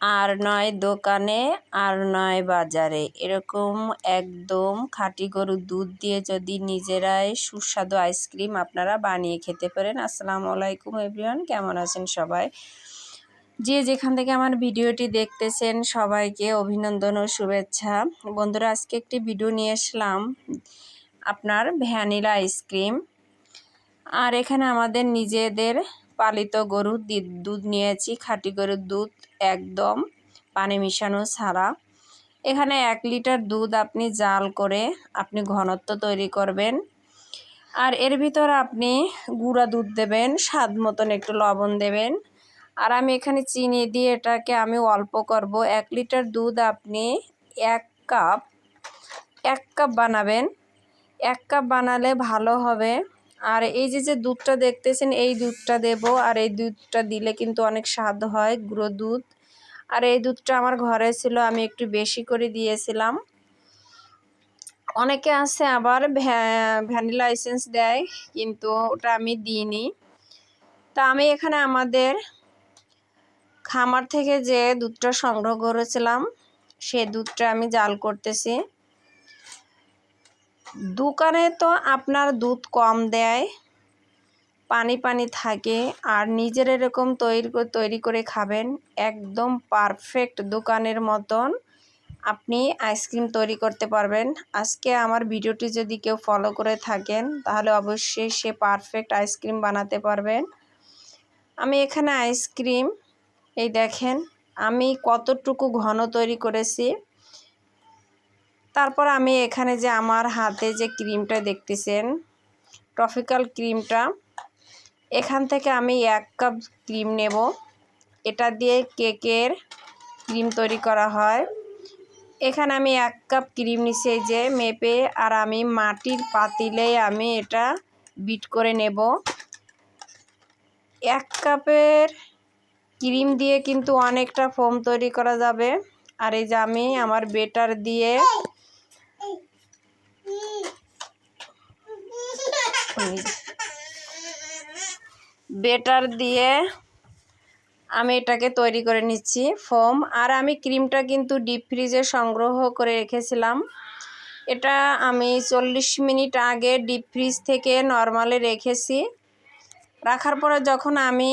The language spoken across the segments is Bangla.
আর নয় দোকানে, আর নয় বাজারে। এরকম একদম খাঁটি গরুর দুধ দিয়ে যদি নিজেরাই সুস্বাদু আইসক্রিম আপনারা বানিয়ে খেতে পারেন। আসসালামু আলাইকুম এভরিওয়ান, কেমন আছেন সবাই? যে যেখান থেকে আমার ভিডিওটি দেখতেছেন, সবাইকে অভিনন্দন ও শুভেচ্ছা। বন্ধুরা, আজকে একটি ভিডিও নিয়ে আসলাম আপনার ভ্যানিলা আইসক্রিম। আর এখানে আমাদের নিজেদের পালিত গরুর দুধ নিয়েছি, খাঁটি গরুর দুধ একদম, পানি মিশানো ছাড়া। এখানে এক লিটার দুধ আপনি জাল করে আপনি ঘনত্ব তৈরি করবেন। আর এর ভিতর আপনি গুঁড়া দুধ দেবেন, স্বাদ মতন একটু লবণ দেবেন। আর আমি এখানে চিনি দিয়ে এটাকে আমি অল্প করব। এক লিটার দুধ আপনি এক কাপ এক কাপ বানাবেন। এক কাপ বানালে ভালো হবে। আর এই যে যে দুধটা দেখতেছেন, এই দুধটা দেব। আর এই দুধটা দিলে কিন্তু অনেক স্বাদ হয়, গুঁড়ো দুধ। আর এই দুধটা আমার ঘরে ছিল, আমি একটু বেশি করে দিয়েছিলাম। অনেকে আছে আবার ভ্যানিলা এসেন্স দেয়, কিন্তু ওটা আমি দিইনি। তা আমি এখানে আমাদের খামার থেকে যে দুধটা সংগ্রহ করেছিলাম, সে দুধটা আমি জাল করতেছি। দোকানে তো আপনার দুধ কম দেয়, পানি পানি থাকে, আর নিজের এরকম তৈরি তৈরি করে খাবেন, একদম পারফেক্ট দোকানের মতন আপনি আইসক্রিম তৈরি করতে পারবেন। আজকে আমার ভিডিওটি যদি কেউ ফলো করে থাকেন, তাহলে অবশ্যই সে পারফেক্ট আইসক্রিম বানাতে পারবেন। আমি এখানে আইসক্রিম, এই দেখেন, আমি কতটুকু ঘন তৈরি করেছি তারপর আমি এখানে যে আমার হাতে যে ক্রিমটা দেখতেছেন ট্রফিক্যাল ক্রিমটা, এখান থেকে আমি এক কাপ ক্রিম নেব। এটা দিয়ে কেকের ক্রিম তৈরি করা হয়। এখানে আমি এক কাপ ক্রিম নিছি যে মেপে, আর আমি মাটির পাতিলে আমি এটা বিট করে নেব। এক কাপের ক্রিম দিয়ে কিন্তু অনেকটা ফোম তৈরি করা যাবে। আর এই যে আমি আমার বেটার দিয়ে বেটার দিয়ে আমি এটাকে তৈরি করে নিচ্ছি ফোম। আর আমি ক্রিমটা কিন্তু ডিপ ফ্রিজে সংগ্রহ করে রেখেছিলাম। এটা আমি চল্লিশ মিনিট আগে ডিপ ফ্রিজ থেকে নর্মালে রেখেছি। রাখার পরে যখন আমি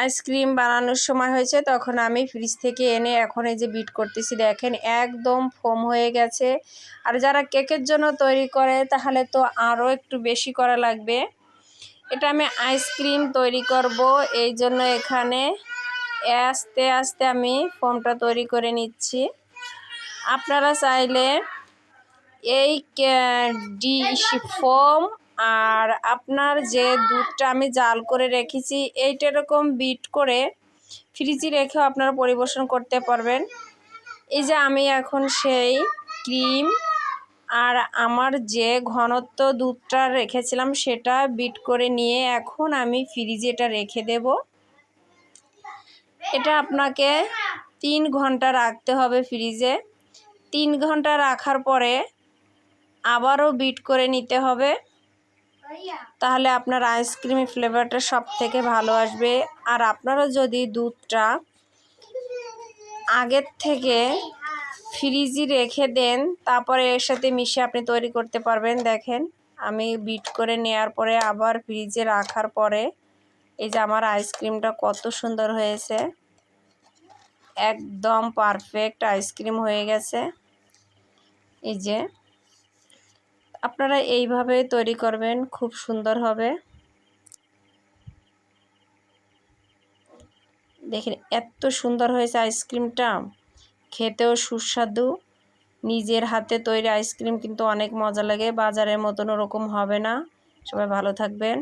আইসক্রিম বানানোর সময় হয়েছে, তখন আমি ফ্রিজ থেকে এনে এখন এই যে বিট করতেছি, দেখেন একদম ফোম হয়ে গেছে। আর যারা কেকের জন্য তৈরি করে, তাহলে তো আরও একটু বেশি করা লাগবে। এটা আমি আইসক্রিম তৈরি করব, এই জন্য এখানে আস্তে আস্তে আমি ফোমটা তৈরি করে নিচ্ছি। আপনারা চাইলে এই ডি ফোম আর আপনার যে দুধটা আমি জাল করে রেখেছি, এইটা এরকম বিট করে ফ্রিজে রেখেও আপনারা পরিবেশন করতে পারবেন। এই যে আমি এখন সেই ক্রিম আর আমার যে ঘনত্ব দুধটা রেখেছিলাম, সেটা বিট করে নিয়ে এখন আমি ফ্রিজে এটা রেখে দেব। এটা আপনাকে তিন ঘণ্টা রাখতে হবে ফ্রিজে। তিন ঘণ্টা রাখার পরে আবারও বিট করে নিতে হবে। তাহলে আপনার আইসক্রিমের ফ্লেভারটা সব থেকে ভালো আসবে। আর আপনারা যদি দুধটা আগের থেকে ফ্রিজে রেখে দেন, তারপরে এর সাথে মিশে আপনি তৈরি করতে পারবেন। দেখেন, আমি বিট করে নেওয়ার পরে আবার ফ্রিজে রাখার পরে এই যে আমার আইসক্রিমটা কত সুন্দর হয়েছে। একদম পারফেক্ট আইসক্রিম হয়ে গেছে। এই যে আপনারা এইভাবে তৈরি করবেন, খুব সুন্দর হবে। দেখেন এত সুন্দর হয়েছে আইসক্রিমটা। খেতেও সুস্বাদু। নিজের হাতে তৈরি আইসক্রিম কিন্তু অনেক মজা লাগে, বাজারের মতন ওরকম হবে না। সবাই ভালো থাকবেন।